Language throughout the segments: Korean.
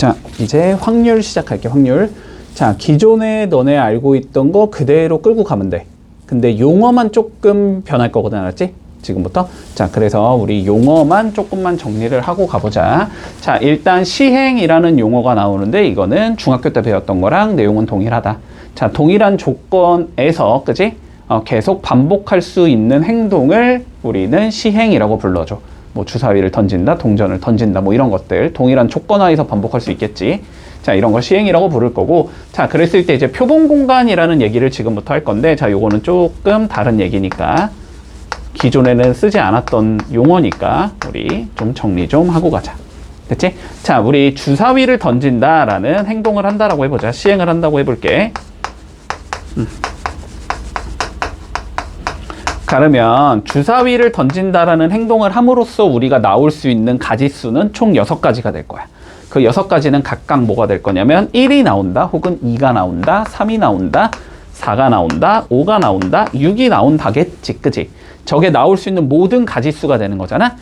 자, 이제 확률 시작할게, 확률. 자, 기존에 너네 알고 있던 거 그대로 끌고 가면 돼. 근데 용어만 조금 변할 거거든, 알았지? 지금부터. 자, 그래서 우리 용어만 조금만 정리를 하고 가보자. 자, 일단 시행이라는 용어가 나오는데 이거는 중학교 때 배웠던 거랑 내용은 동일하다. 자, 동일한 조건에서, 그지? 어, 계속 반복할 수 있는 행동을 우리는 시행이라고 불러줘. 뭐 주사위를 던진다, 동전을 던진다, 뭐 이런 것들 동일한 조건 하에서 반복할 수 있겠지. 자, 이런 걸 시행이라고 부를 거고, 자, 그랬을 때 이제 표본 공간이라는 얘기를 지금부터 할 건데, 자, 요거는 조금 다른 얘기니까 기존에는 쓰지 않았던 용어니까 우리 좀 정리 좀 하고 가자. 됐지? 자, 우리 주사위를 던진다라는 행동을 한다라고 해보자. 시행을 한다고 해볼게. 그러면 주사위를 던진다라는 행동을 함으로써 우리가 나올 수 있는 가지수는 총 6가지가 될 거야. 그 6가지는 각각 뭐가 될 거냐면 1이 나온다, 혹은 2가 나온다, 3이 나온다, 4가 나온다, 5가 나온다, 6이 나온다겠지, 그지? 저게 나올 수 있는 모든 가지수가 되는 거잖아?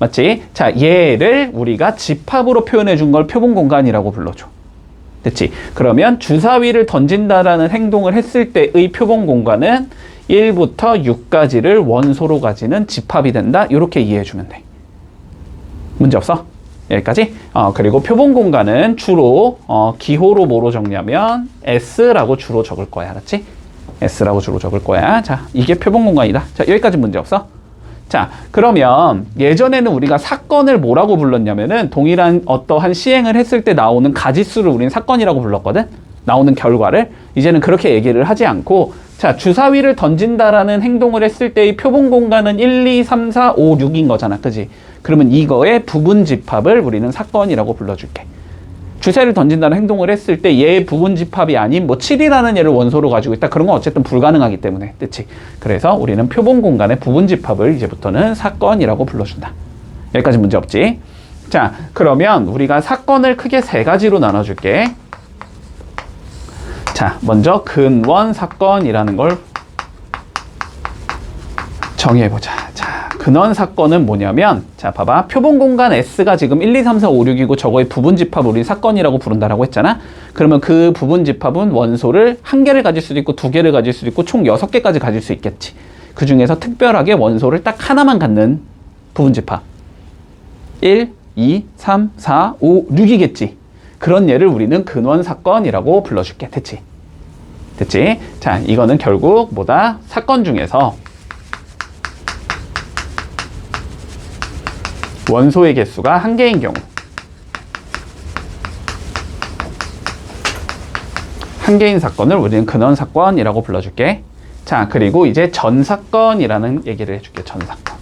맞지? 자, 얘를 우리가 집합으로 표현해 준 걸 표본 공간이라고 불러줘. 됐지? 그러면 주사위를 던진다라는 행동을 했을 때의 표본 공간은 1부터 6까지를 원소로 가지는 집합이 된다. 이렇게 이해해 주면 돼. 문제 없어? 여기까지? 어, 그리고 표본 공간은 주로 어, 기호로 뭐로 적냐면 S라고 주로 적을 거야. 알았지? S라고 주로 적을 거야. 자, 이게 표본 공간이다. 자, 여기까지 문제 없어? 자, 그러면 예전에는 우리가 사건을 뭐라고 불렀냐면은 동일한 어떠한 시행을 했을 때 나오는 가지수를 우리는 사건이라고 불렀거든? 나오는 결과를. 이제는 그렇게 얘기를 하지 않고, 자, 주사위를 던진다라는 행동을 했을 때의 표본 공간은 1, 2, 3, 4, 5, 6인 거잖아. 그지? 그러면 이거의 부분 집합을 우리는 사건이라고 불러줄게. 주사위를 던진다는 행동을 했을 때 얘의 부분 집합이 아닌 뭐 7이라는 얘를 원소로 가지고 있다. 그런 건 어쨌든 불가능하기 때문에. 그치? 그래서 우리는 표본 공간의 부분 집합을 이제부터는 사건이라고 불러준다. 여기까지 문제 없지? 자, 그러면 우리가 사건을 크게 세 가지로 나눠줄게. 자, 먼저 근원 사건이라는 걸 정의해보자. 자, 근원 사건은 뭐냐면, 자, 봐봐. 표본 공간 S가 지금 1, 2, 3, 4, 5, 6이고 저거의 부분 집합을 우리 사건이라고 부른다라고 했잖아? 그러면 그 부분 집합은 원소를 한 개를 가질 수도 있고 두 개를 가질 수도 있고 총 여섯 개까지 가질 수 있겠지. 그 중에서 특별하게 원소를 딱 하나만 갖는 부분 집합. 1, 2, 3, 4, 5, 6이겠지. 그런 예를 우리는 근원 사건이라고 불러줄게. 됐지? 됐지? 자, 이거는 결국 뭐다? 사건 중에서 원소의 개수가 한 개인 경우 한 개인 사건을 우리는 근원 사건이라고 불러줄게. 자, 그리고 이제 전 사건이라는 얘기를 해줄게. 전 사건.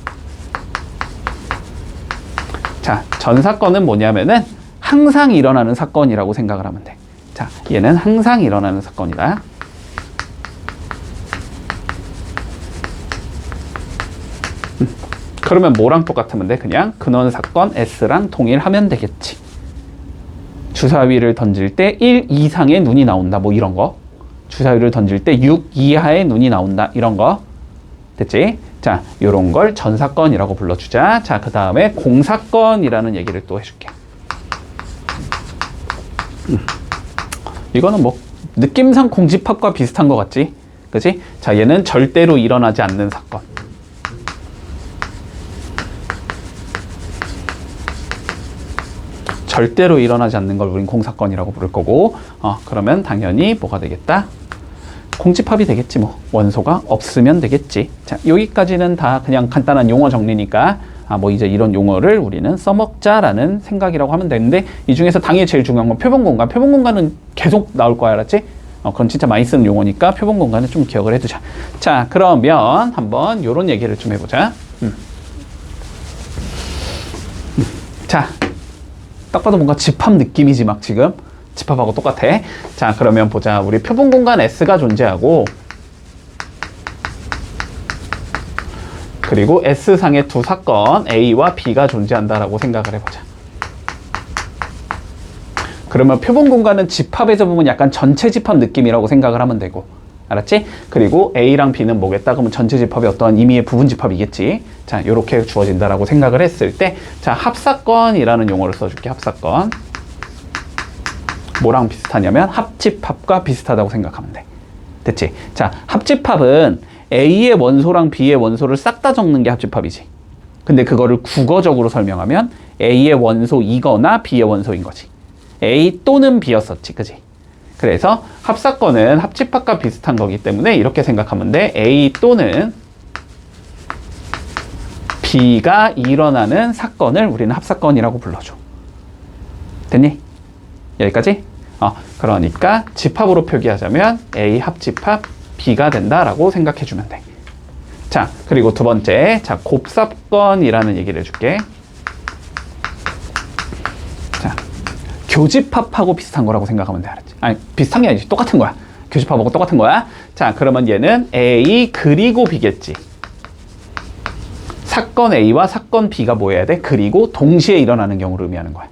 자, 전 사건은 뭐냐면은 항상 일어나는 사건이라고 생각을 하면 돼. 자, 얘는 항상 일어나는 사건이다. 그러면 뭐랑 똑같으면 돼? 그냥 근원 사건 S랑 동일하면 되겠지. 주사위를 던질 때 1 이상의 눈이 나온다. 뭐 이런 거. 주사위를 던질 때 6 이하의 눈이 나온다. 이런 거. 됐지? 자, 요런 걸 전사건이라고 불러주자. 자, 그 다음에 공사건이라는 얘기를 또 해줄게. 음. 이거는 뭐, 느낌상 공집합과 비슷한 것 같지? 그지? 자, 얘는 절대로 일어나지 않는 사건. 절대로 일어나지 않는 걸 우린 공사건이라고 부를 거고, 어, 그러면 당연히 뭐가 되겠다? 공집합이 되겠지 뭐. 원소가 없으면 되겠지. 자 여기까지는 다 그냥 간단한 용어 정리니까 아 뭐 이제 이런 용어를 우리는 써먹자라는 생각이라고 하면 되는데 이 중에서 당연히 제일 중요한 건 표본 공간. 표본 공간은 계속 나올 거야 알았지? 어 그건 진짜 많이 쓰는 용어니까 표본 공간은 좀 기억을 해두자. 자 그러면 한번 요런 얘기를 좀 해보자. 음. 음. 자 딱 봐도 뭔가 집합 느낌이지 막 지금 집합하고 똑같아. 자, 그러면 보자. 우리 표본 공간 S가 존재하고 그리고 S상의 두 사건 A와 B가 존재한다라고 생각을 해보자. 그러면 표본 공간은 집합에서 보면 약간 전체 집합 느낌이라고 생각을 하면 되고 알았지? 그리고 A랑 B는 뭐겠다? 그러면 전체 집합이 어떠한 임의의 부분 집합이겠지. 자, 이렇게 주어진다라고 생각을 했을 때, 자, 합사건이라는 용어를 써줄게. 합사건. 뭐랑 비슷하냐면 합집합과 비슷하다고 생각하면 돼. 됐지? 자, 합집합은 A의 원소랑 B의 원소를 싹 다 적는 게 합집합이지. 근데 그거를 국어적으로 설명하면 A의 원소이거나 B의 원소인 거지. A 또는 B였었지, 그지? 그래서 합사건은 합집합과 비슷한 거기 때문에 이렇게 생각하면 돼. A 또는 B가 일어나는 사건을 우리는 합사건이라고 불러줘. 됐니? 여기까지? 어, 그러니까 집합으로 표기하자면 A 합집합 B가 된다라고 생각해 주면 돼. 자, 그리고 두 번째, 자, 곱삽건이라는 얘기를 해줄게. 자, 교집합하고 비슷한 거라고 생각하면 돼? 아니, 비슷한 게 아니지. 똑같은 거야. 교집합하고 똑같은 거야. 자, 그러면 얘는 A 그리고 B겠지. 사건 A와 사건 B가 뭐여야 돼? 그리고 동시에 일어나는 경우를 의미하는 거야.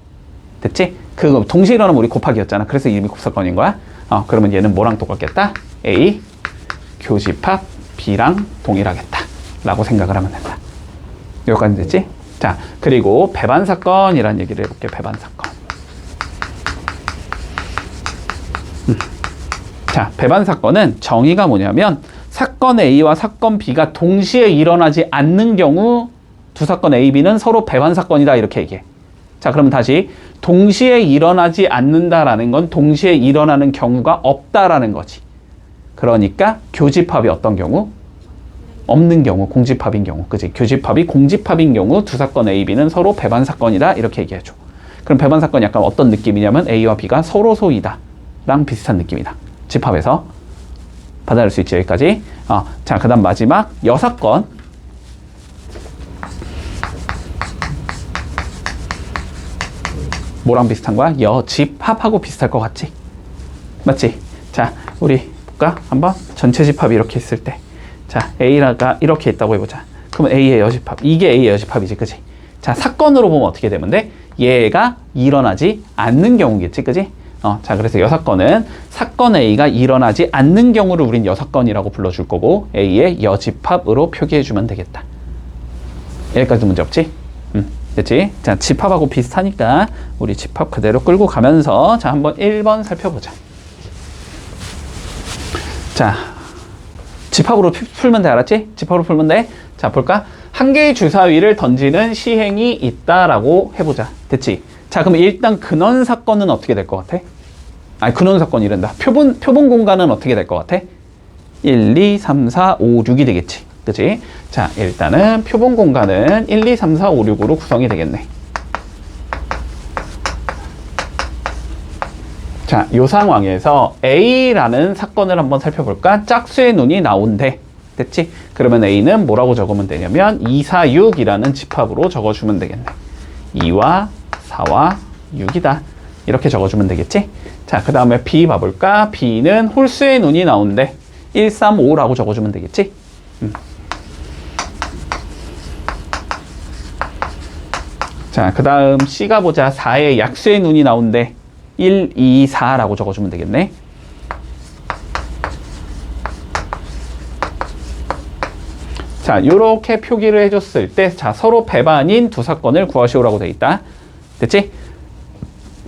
됐지? 그거 동시에 일어나면 우리 곱하기였잖아. 그래서 이름이 곱사건인 거야. 어, 그러면 얘는 뭐랑 똑같겠다? A 교집합 B랑 동일하겠다. 라고 생각을 하면 된다. 여기까지 됐지? 자, 그리고 배반 사건이라는 얘기를 해볼게. 배반 사건. 음. 자, 배반 사건은 정의가 뭐냐면 사건 A와 사건 B가 동시에 일어나지 않는 경우 두 사건 A, B는 서로 배반 사건이다 이렇게 얘기해. 자, 그러면 다시 동시에 일어나지 않는다라는 건 동시에 일어나는 경우가 없다라는 거지. 그러니까 교집합이 어떤 경우? 없는 경우, 공집합인 경우, 그지? 교집합이 공집합인 경우 두 사건 A, B는 서로 배반 사건이다 이렇게 얘기해줘. 그럼 배반 사건 약간 어떤 느낌이냐면 A와 B가 서로 소이다랑 비슷한 느낌이다. 집합에서 받아들일 수 있지 여기까지. 어, 자, 그다음 마지막 여사건. 뭐랑 비슷한 거야? 여집합하고 비슷할 것 같지? 맞지? 자, 우리 볼까? 한번 전체 집합이 이렇게 있을 때. 자, A가 이렇게 있다고 해보자. 그러면 A의 여집합. 이게 A의 여집합이지, 그지? 자, 사건으로 보면 어떻게 되면 돼? 얘가 일어나지 않는 경우겠지, 그지? 어, 자, 그래서 여사건은 사건 A가 일어나지 않는 경우를 우린 여사건이라고 불러줄 거고, A의 여집합으로 표기해주면 되겠다. 여기까지 문제 없지? 음, 됐지? 자, 집합하고 비슷하니까 우리 집합 그대로 끌고 가면서 자, 한번 1번 살펴보자. 자, 집합으로 피- 풀면 돼, 알았지? 집합으로 풀면 돼. 자, 볼까? 한 개의 주사위를 던지는 시행이 있다라고 해보자. 됐지? 자, 그럼 일단 근원 사건은 어떻게 될 것 같아? 아니, 근원 사건 이른다. 표본, 표본 공간은 어떻게 될 것 같아? 1, 2, 3, 4, 5, 6이 되겠지. 그치? 자, 일단은 표본 공간은 1, 2, 3, 4, 5, 6으로 구성이 되겠네. 자, 요 상황에서 A라는 사건을 한번 살펴볼까? 짝수의 눈이 나온대. 됐지? 그러면 A는 뭐라고 적으면 되냐면 2, 4, 6이라는 집합으로 적어주면 되겠네. 2와 4와 6이다. 이렇게 적어주면 되겠지? 자, 그 다음에 B 봐볼까? B는 홀수의 눈이 나온대. 1, 3, 5라고 적어주면 되겠지? 음. 자, 그 다음 C가 보자. 4의 약수의 눈이 나온대. 1, 2, 4라고 적어주면 되겠네. 자, 이렇게 표기를 해줬을 때, 자, 서로 배반인 두 사건을 구하시오라고 돼 있다. 됐지?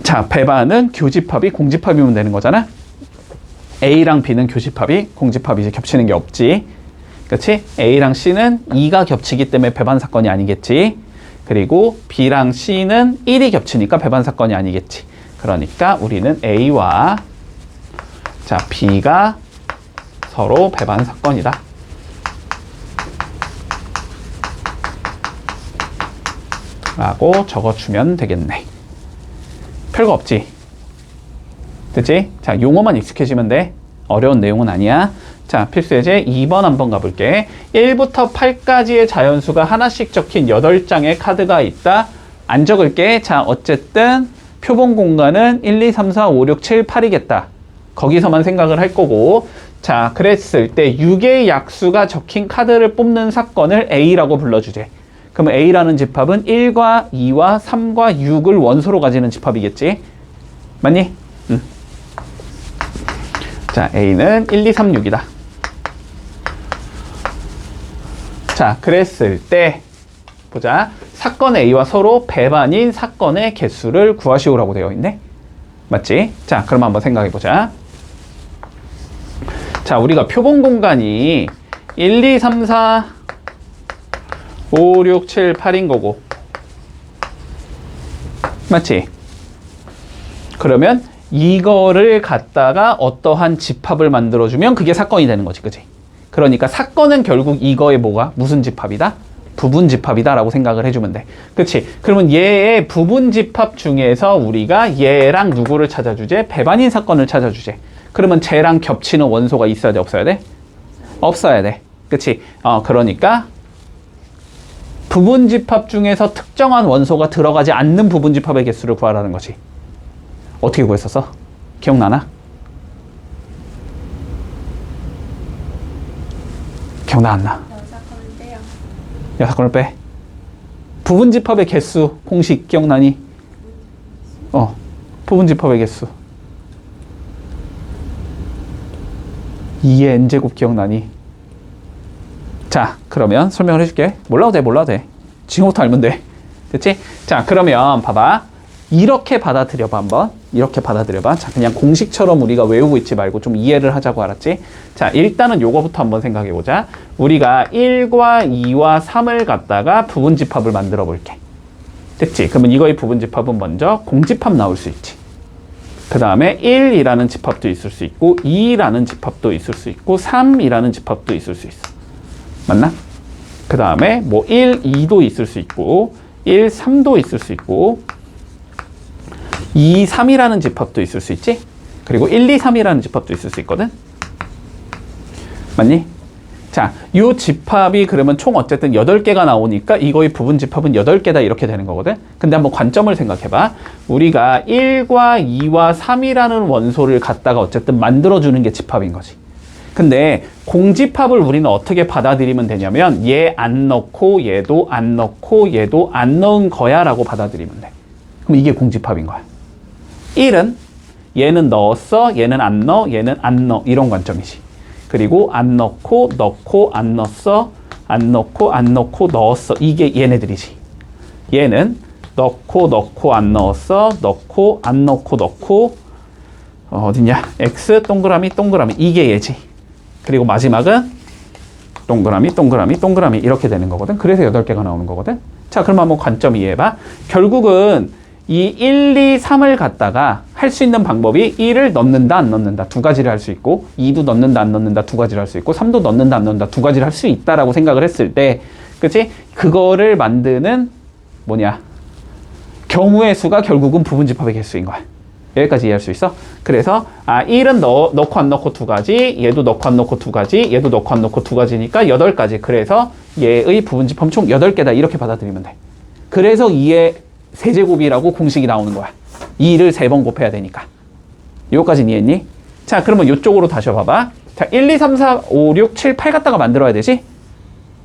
자, 배반은 교집합이 공집합이면 되는 거잖아. A랑 B는 교집합이 공집합이 이제 겹치는 게 없지. 그렇지? A랑 C는 2가 겹치기 때문에 배반 사건이 아니겠지. 그리고 B랑 C는 1이 겹치니까 배반 사건이 아니겠지. 그러니까 우리는 A와 자, B가 서로 배반 사건이다. 라고 적어주면 되겠네. 별거 없지? 됐지? 자, 용어만 익숙해지면 돼. 어려운 내용은 아니야. 자, 필수 예제 2번 한번 가볼게. 1부터 8까지의 자연수가 하나씩 적힌 8장의 카드가 있다. 안 적을게. 자, 어쨌든 표본 공간은 1, 2, 3, 4, 5, 6, 7, 8이겠다. 거기서만 생각을 할 거고. 자, 그랬을 때 6의 약수가 적힌 카드를 뽑는 사건을 A라고 불러주제. 그러면 A라는 집합은 1과 2와 3과 6을 원소로 가지는 집합이겠지? 맞니? 응. 자, A는 1, 2, 3, 6이다. 자, 그랬을 때 보자. 사건 A와 서로 배반인 사건의 개수를 구하시오라고 되어 있네. 맞지? 자, 그럼 한번 생각해 보자. 자, 우리가 표본 공간이 1, 2, 3, 4, 5, 6, 7, 8인 거고. 맞지? 그러면 이거를 갖다가 어떠한 집합을 만들어주면 그게 사건이 되는 거지, 그지? 그러니까 사건은 결국 이거의 뭐가? 무슨 집합이다? 부분 집합이다라고 생각을 해주면 돼. 그치? 그러면 얘의 부분 집합 중에서 우리가 얘랑 누구를 찾아주제? 배반인 사건을 찾아주제. 그러면 쟤랑 겹치는 원소가 있어야 돼, 없어야 돼? 없어야 돼. 그치? 어, 그러니까 부분 집합 중에서 특정한 원소가 들어가지 않는 부분 집합의 개수를 구하라는 거지. 어떻게 구했었어? 기억나나? 기억나 안 나? 여섯 건을 빼. 부분 집합의 개수 공식 기억나니? 어, 부분 집합의 개수. 2의 n제곱 기억나니? 자, 그러면 설명을 해줄게. 몰라도 돼, 몰라도 돼. 지금부터 알면 돼. 됐지? 자, 그러면 봐봐. 이렇게 받아들여봐, 한번. 이렇게 받아들여봐. 자, 그냥 공식처럼 우리가 외우고 있지 말고 좀 이해를 하자고 알았지? 자, 일단은 요거부터 한번 생각해보자. 우리가 1과 2와 3을 갖다가 부분집합을 만들어 볼게. 됐지? 그러면 이거의 부분집합은 먼저 공집합 나올 수 있지. 그 다음에 1이라는 집합도 있을 수 있고 2라는 집합도 있을 수 있고 3이라는 집합도 있을 수 있어. 맞나? 그 다음에 뭐 1, 2도 있을 수 있고 1, 3도 있을 수 있고 2, 3이라는 집합도 있을 수 있지? 그리고 1, 2, 3이라는 집합도 있을 수 있거든? 맞니? 자, 요 집합이 그러면 총 어쨌든 8개가 나오니까 이거의 부분 집합은 8개다 이렇게 되는 거거든? 근데 한번 관점을 생각해봐. 우리가 1과 2와 3이라는 원소를 갖다가 어쨌든 만들어주는 게 집합인 거지. 근데 공집합을 우리는 어떻게 받아들이면 되냐면 얘 안 넣고 얘도 안 넣고 얘도 안 넣은 거야 라고 받아들이면 돼. 그럼 이게 공집합인 거야. 1은 얘는 넣었어, 얘는 안 넣어, 얘는 안 넣어. 이런 관점이지. 그리고 안 넣고, 넣고, 안 넣었어, 안 넣고, 안 넣고, 넣었어. 이게 얘네들이지. 얘는 넣고, 넣고, 안 넣었어, 넣고, 안 넣고, 넣고, 어, 어딨냐? X, 동그라미, 동그라미. 이게 얘지. 그리고 마지막은 동그라미, 동그라미, 동그라미. 이렇게 되는 거거든. 그래서 8개가 나오는 거거든. 자, 그럼 한번 관점 이해해봐. 결국은 이 1, 2, 3을 갖다가 할 수 있는 방법이 1을 넣는다, 안 넣는다 두 가지를 할 수 있고 2도 넣는다, 안 넣는다 두 가지를 할 수 있고 3도 넣는다, 안 넣는다 두 가지를 할 수 있다라고 생각을 했을 때 그치? 그거를 만드는 뭐냐? 경우의 수가 결국은 부분집합의 개수인 거야. 여기까지 이해할 수 있어? 그래서 아 1은 넣, 넣고 안 넣고 두 가지, 얘도 넣고 안 넣고 두 가지, 얘도 넣고 안 넣고 두 가지니까 8가지. 그래서 얘의 부분집합 총 8개다 이렇게 받아들이면 돼. 그래서 2의 세제곱이라고 공식이 나오는 거야. 2를 3번 곱해야 되니까. 요까지 이해했니? 자, 그러면 요쪽으로 다시 봐봐. 자, 1, 2, 3, 4, 5, 6, 7, 8 갖다가 만들어야 되지?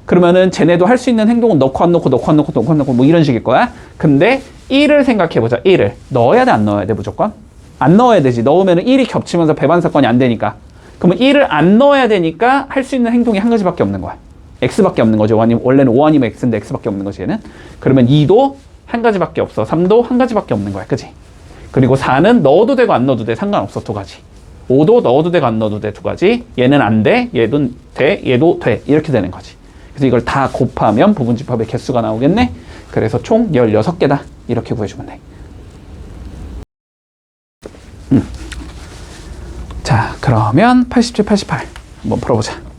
그러면은 쟤네도 할 수 있는 행동은 넣고 안 넣고 넣고 안 넣고 넣고 안 넣고 뭐 이런 식일 거야. 근데 1을 생각해 보자. 1을 넣어야 돼, 안 넣어야 돼, 무조건? 안 넣어야 되지. 넣으면 은 1이 겹치면서 배반 사건이 안 되니까. 그러면 1을 안 넣어야 되니까 할 수 있는 행동이 한 가지밖에 없는 거야. x밖에 없는 거죠. 아니면 원래는 5 아니면 x인데 x밖에 없는 거지 얘는. 그러면 2도 한 가지밖에 없어. 3도 한 가지밖에 없는 거야. 그지? 그리고 4는 넣어도 되고 안 넣어도 돼. 상관없어. 두 가지. 5도 넣어도 되고 안 넣어도 돼. 두 가지. 얘는 안 돼. 얘도 돼. 얘도 돼. 이렇게 되는 거지. 그래서 이걸 다 곱하면 부분 집합의 개수가 나오겠네. 그래서 총 16개다. 이렇게 구해주면 돼. 음. 자, 그러면 87, 88 한번 풀어보자.